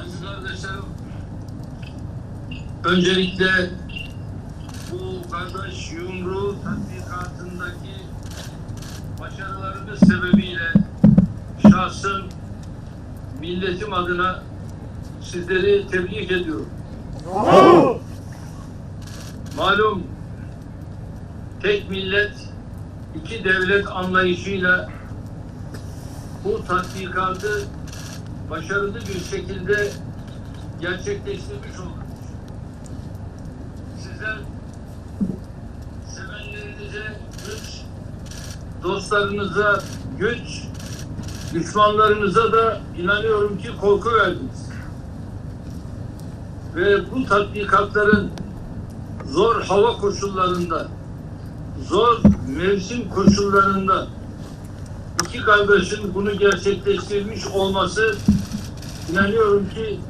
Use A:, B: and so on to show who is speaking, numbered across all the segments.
A: Aziz kardeşlerim, öncelikle bu kardeş yumruğu tatbikatındaki başarılarımız sebebiyle şahsım milletim adına sizleri tebrik ediyorum. Malum tek millet, iki devlet anlayışıyla bu tatbikatı başarılı bir şekilde gerçekleştirmiş olduk. Sizler sevenlerinize güç, dostlarınıza güç, düşmanlarınıza da inanıyorum ki korku verdiniz. Ve bu tatbikatların zor hava koşullarında, zor mevsim koşullarında iki kardeşin bunu gerçekleştirmiş olması inanıyorum ki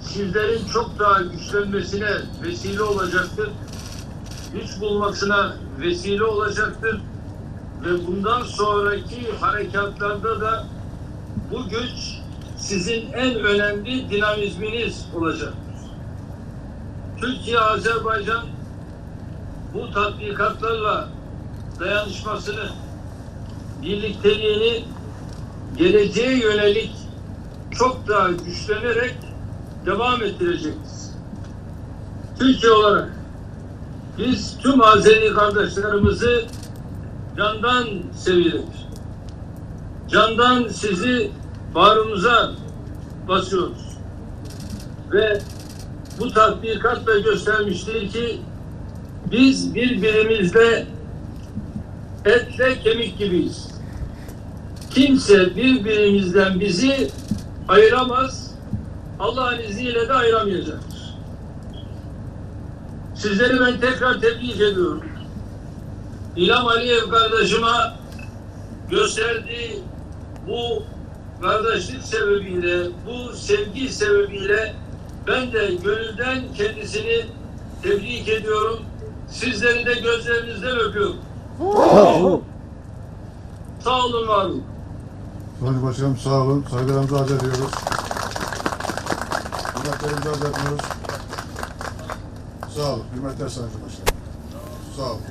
A: sizlerin çok daha güçlenmesine vesile olacaktır. Güç bulmasına vesile olacaktır. Ve bundan sonraki harekatlarda da bu güç sizin en önemli dinamizminiz olacaktır. Türkiye, Azerbaycan bu tatbikatlarla dayanışmasını, birlikteliğini geleceğe yönelik çok daha güçlenerek devam ettireceğiz. Türkiye olarak biz tüm Azeri kardeşlerimizi candan seviyoruz. Candan sizi bağrımıza basıyoruz. Ve bu tatbikatla göstermiştir ki biz birbirimizle etle kemik gibiyiz. Kimse birbirimizden bizi ayıramaz. Allah'ın izniyle de ayıramayacaktır. Sizleri ben tekrar tebrik ediyorum. İlham Aliyev kardeşime gösterdiği bu kardeşlik sebebiyle, bu sevgi sebebiyle ben de gönülden kendisini tebrik ediyorum. Sizleri de gözlerinizden öpüyorum. Sağ olun, var olun.
B: Sayın Başkanım sağ olun. Saygılarımızı arz ediyoruz. Hürmetlerimizi arz ediyoruz. Sağ olun. Hürmetler Sayın Başkanım. Sağ olun.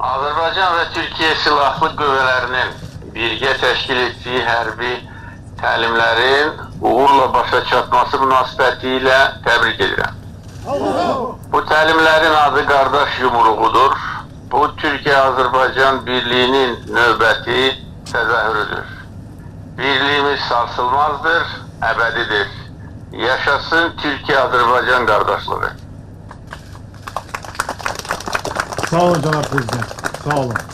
C: Azərbaycan və Türkiyə Silahlı Qüvvələrinin birgə təşkil etdiyi hərbi təlimlərin uğurla başa çatması münasibətilə təbrik edirəm. Bu təlimlərin adı qardaş yumruğudur. Bu Türkiyə-Azərbaycan birliyinin növbəti təzahürüdür. Birliyimiz sarsılmazdır, əbədidir. Yaşasın Türkiyə-Azərbaycan qardaşlığı.
D: Sağ olun Cenab Prezident. Sağ olun.